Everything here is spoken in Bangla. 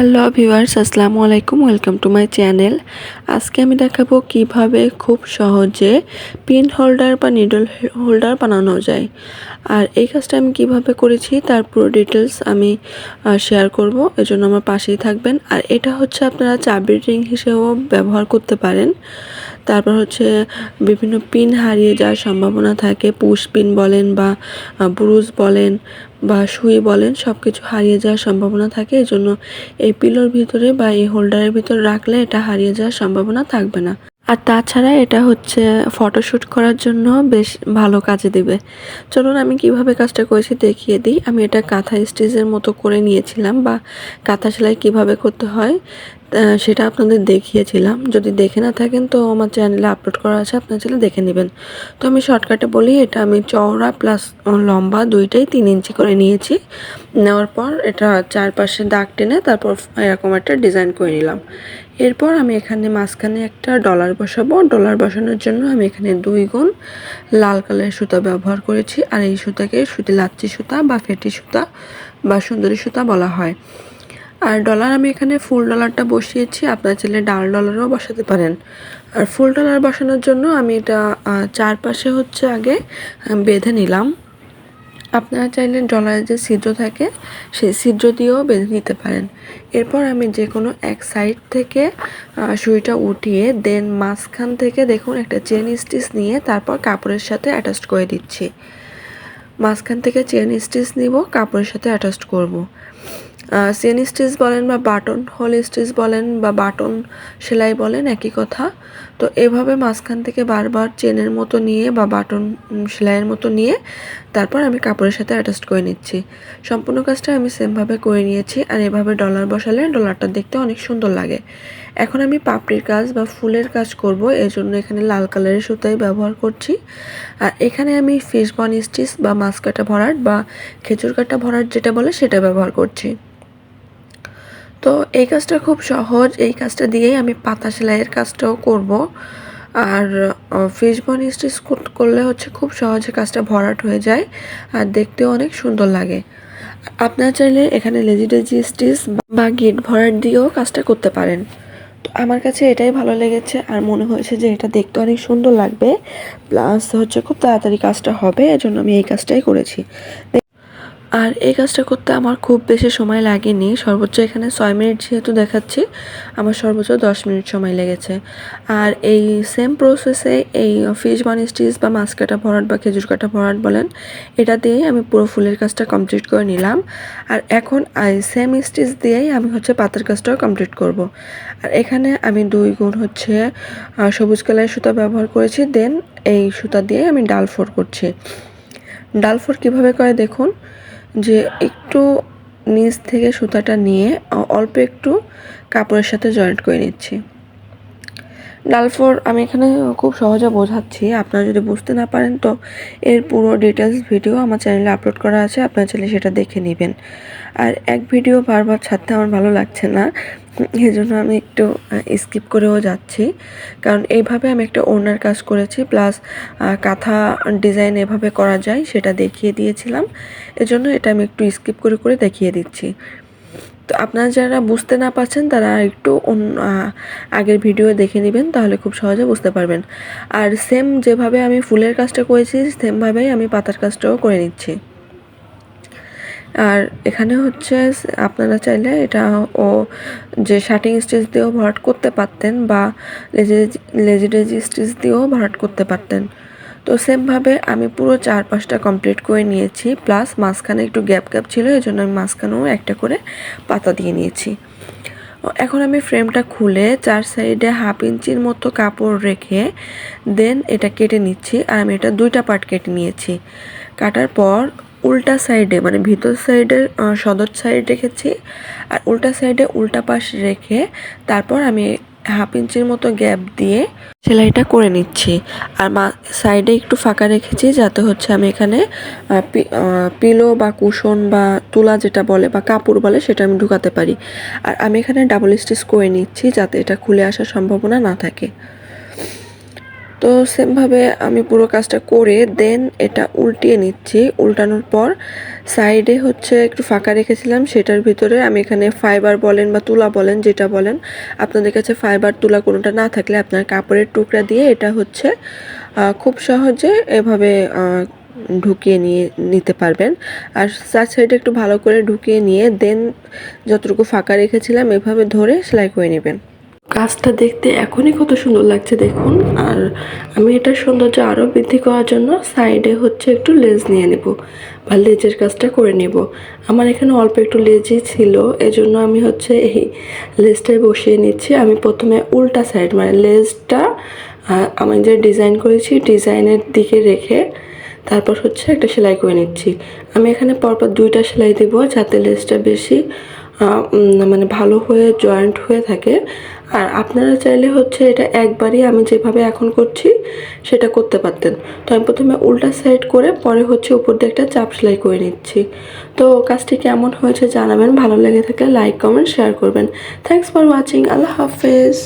হ্যালো ভিউয়ার্স, আসসালামু আলাইকুম, ওয়েলকাম টু মাই চ্যানেল। আজকে আমি দেখাবো কীভাবে খুব সহজে পিন হোল্ডার বা নিডল হোল্ডার বানানো যায়। আর এই কাজটা আমি কীভাবে করেছি তার পুরো ডিটেলস আমি শেয়ার করব, এজন্য আমার পাশেই থাকবেন। আর এটা হচ্ছে আপনারা চাবির রিং হিসেবেও ব্যবহার করতে পারেন। তারপর হচ্ছে বিভিন্ন পিন হারিয়ে যাওয়ার সম্ভাবনা থাকে, পুশ পিন বলেন বা ব্রুজ বলেন বা সুই বলেন সব কিছু হারিয়ে যাওয়ার সম্ভাবনা থাকে, এজন্য এই পিলোর ভিতরে বা এই হোল্ডারের ভিতরে রাখলে এটা হারিয়ে যাওয়ার সম্ভাবনা থাকবে না। আর তাছাড়া এটা হচ্ছে ফটোশ্যুট করার জন্য বেশ ভালো কাজে দেবে। চলুন আমি কীভাবে কাজটা করেছি দেখিয়ে দিই। আমি এটা কাঁথা স্টিচের মতো করে নিয়েছিলাম বা কাঁথা সেলাই কীভাবে করতে হয় সেটা আপনাদের দেখিয়েছিলাম। যদি দেখে না থাকেন, তো আমার চ্যানেলে আপলোড করা আছে, আপনার চ্যানেলে দেখে নেবেন। তো আমি শর্টকাটে বলি, এটা আমি চওড়া প্লাস লম্বা দুইটাই তিন ইঞ্চি করে নিয়েছি। নেওয়ার পর এটা চারপাশে দাগ টেনে তারপর এরকম একটা ডিজাইন করে নিলাম। এরপর আমি এখানে মাঝখানে একটা ডলার বসাবো। ডলার বসানোর জন্য আমি এখানে দুই গুণ লাল কালারের সুতা ব্যবহার করেছি। আর এই সুতাকে সুতি লাচ্চি সুতা বা ফেটি সুতা বা সুন্দরী সুতা বলা হয়। আর ডলার আমি এখানে ফুল ডলারটা বসিয়েছি। আপনার চাইলে ডাল ডলারও বসাতে পারেন। আর ফুল ডলার বসানোর জন্য আমি এটা চারপাশে হচ্ছে আগে বেঁধে নিলাম। আপনারা চাইলে ডলারের যে ছিদ্র থাকে, সেই ছিদ্র দিয়েও বেঁধে নিতে পারেন। এরপর আমি যে কোনো এক সাইড থেকে সুইটা উঠিয়ে দেন মাঝখান থেকে দেখুন একটা চেন স্টিচ নিয়ে তারপর কাপড়ের সাথে অ্যাটাচ করে দিচ্ছি। মাঝখান থেকে চেন স্টিচ নিব, কাপড়ের সাথে অ্যাটাচ করব। চেন স্টিচ বলেন বা বাটন, হোল স্টিচ বলেন বা বাটন সেলাই বলেন, একই কথা। তো এভাবে মাঝখান থেকে বারবার চেনের মতো নিয়ে বা বাটন সেলাইয়ের মতো নিয়ে তারপর আমি কাপড়ের সাথে অ্যাটাচ করে নিচ্ছি। সম্পূর্ণ কাজটা আমি সেমভাবে করে নিয়েছি আর এভাবে ডলার বসালে ডলারটা দেখতে অনেক সুন্দর লাগে। এখন আমি পাপড়ির কাজ বা ফুলের কাজ করব এই জন্য এখানে লাল কালারের সুতাই ব্যবহার করছি। আর এখানে আমি ফিশ বন স্টিচ বা মাছ কাটা ভরাট বা খেজুর কাটা ভরাট যেটা বলে সেটা ব্যবহার করছি। তো এই কাজটা খুব সহজ। এই কাজটা দিয়েই আমি পাতা সেলাইয়ের কাজটাও করব। আর ফিশ বন স্টিচ করলে হচ্ছে খুব সহজে কাজটা ভরাট হয়ে যায় আর দেখতেও অনেক সুন্দর লাগে। আপনারা চাইলে এখানে লেজি ডেজি স্টিচ বা গিট ভরাট দিয়েও কাজটা করতে পারেন। তো আমার কাছে এটাই ভালো লেগেছে আর মনে হয়েছে যে এটা দেখতে অনেক সুন্দর লাগবে। প্লাস হচ্ছে খুব তাড়াতাড়ি কাজটা হবে, এজন্য আমি এই কাজটাই করেছি। আর এই কাজটা করতে আমার খুব বেশি সময় লাগেনি। সর্বোচ্চ এখানে ছয় মিনিট যেহেতু দেখাচ্ছি, আমার সর্বোচ্চ দশ মিনিট সময় লেগেছে। আর এই সেম প্রসেসে এই ফিশ বান স্টিচ বা মাছ কাটা ভরাট বা খেজুর কাটা ভরাট বলেন, এটা দিয়েই আমি পুরো ফুলের কাজটা কমপ্লিট করে নিলাম। আর এখন সেম স্টিচ দিয়েই আমি হচ্ছে পাতার কাজটাও কমপ্লিট করব। আর এখানে আমি দুই গুণ হচ্ছে সবুজ কালারের সুতা ব্যবহার করেছি দেন এই সুতা দিয়ে আমি ডাল ফোর করছি। ডাল ফোর কীভাবে করে দেখুন যে একটু নিচ থেকে সুতাটা নিয়ে অল্প একটু কাপড়ের সাথে জয়েন্ট করে নিচ্ছি। ডালফোর, আমি এখানে খুব সহজে বোঝাচ্ছি। আপনারা যদি বুঝতে না পারেন, তো এর পুরো ডিটেলস ভিডিও আমার চ্যানেলে আপলোড করা আছে, আপনারা চাইলে সেটা দেখে নেবেন। আর এক ভিডিও বারবার ছাড়তে আমার ভালো লাগছে না এই জন্য আমি একটু স্কিপ করেও যাচ্ছি। কারণ এইভাবে আমি একটা ওনার কাজ করেছি প্লাস কাঁথা ডিজাইন এভাবে করা যায়, সেটা দেখিয়ে দিয়েছিলাম। এজন্য এটা আমি একটু স্কিপ করে করে দেখিয়ে দিচ্ছি। তো আপনারা যারা বুঝতে না পারছেন, তারা একটু আগের ভিডিও দেখে নেবেন, তাহলে খুব সহজে বুঝতে পারবেন। আর সেম যেভাবে আমি ফুলের কাজটা করেছি সেমভাবেই আমি পাতার কাজটাও করে নিচ্ছি। আর এখানে হচ্ছে, আপনারা চাইলে এটা ও যে শার্টিং স্টিচ দিয়েও ভরাট করতে পারতেন বা লেজি লেজি স্টিচ দিয়েও ভরাট করতে পারতেন। তো সেমভাবে আমি পুরো চার পাঁচটা কমপ্লিট করে নিয়েছি প্লাস মাঝখানে একটু গ্যাপ গ্যাপ ছিল এই জন্য আমি মাঝখানেও একটা করে পাতা দিয়ে নিয়েছি। এখন আমি ফ্রেমটা খুলে চার সাইডে হাফ ইঞ্চির মতো কাপড় রেখে দেন এটা কেটে নিচ্ছি, আর আমি এটা দুইটা পার্ট কেটে নিয়েছি। কাটার পর উল্টা সাইডে মানে ভিতর সাইডের সদর সাইড রেখেছি, আর উল্টা সাইডে উল্টা পাশ রেখে তারপর আমি হাফ ইঞ্চির মতো গ্যাপ দিয়ে সেলাইটা করে নিচ্ছি। আর মা, সাইডে একটু ফাঁকা রেখেছি যাতে হচ্ছে আমি এখানে পিলো বা কুশন বা তুলা যেটা বলে বা কাপড় বলে সেটা আমি ঢুকাতে পারি। আর আমি এখানে ডাবল স্টিচ করে নিচ্ছি যাতে এটা খুলে আসার সম্ভাবনা না থাকে। তো সেমভাবে আমি পুরো কাজটা করে দেন এটা উল্টিয়ে নিচ্ছি। উল্টানোর পর সাইডে হচ্ছে একটু ফাঁকা রেখেছিলাম, সেটার ভিতরে আমি এখানে ফাইবার বলেন বা তুলা বলেন, যেটা বলেন, আপনাদের কাছে ফাইবার তুলা কোনোটা না থাকলে আপনার কাপড়ের টুকরা দিয়ে এটা হচ্ছে খুব সহজে এভাবে ঢুকিয়ে নিয়ে নিতে পারবেন। আর চার সাইডে একটু ভালো করে ঢুকিয়ে নিয়ে দেন, যতটুকু ফাঁকা রেখেছিলাম, এভাবে ধরে সেলাই করে নেবেন। কাজটা দেখতে এখনই কত সুন্দর লাগছে দেখুন। আর আমি এটার সৌন্দর্য আরও বৃদ্ধি করার জন্য সাইডে হচ্ছে একটু লেজ নিয়ে নেব বা লেজের কাজটা করে নেব। আমার এখানে অল্প একটু লেজই ছিল, এজন্য আমি হচ্ছে এই লেজটাই বসিয়ে নিচ্ছি। আমি প্রথমে উল্টা সাইড মানে লেজটা আমি যে ডিজাইন করেছি ডিজাইনের দিকে রেখে তারপর হচ্ছে একটা সেলাই করে নিচ্ছি। আমি এখানে পরপর দুইটা সেলাই দেবো যাতে লেজটা বেশি মানে ভালো হয়ে জয়েন্ট হয়ে থাকে। আর আপনারা চাইলে হচ্ছে এটা একবারই আমি যেভাবে এখন করছি, সেটা করতে পারতেন। তো আমি প্রথমে উল্টা সাইড করে পরে হচ্ছে উপর দিয়ে একটা চাপ সেলাই করে নিচ্ছি। তো কাজটি কেমন হয়েছে জানাবেন, ভালো লেগে থাকলে লাইক কমেন্ট শেয়ার করবেন। থ্যাংকস ফর ওয়াচিং আল্লাহ হাফেজ।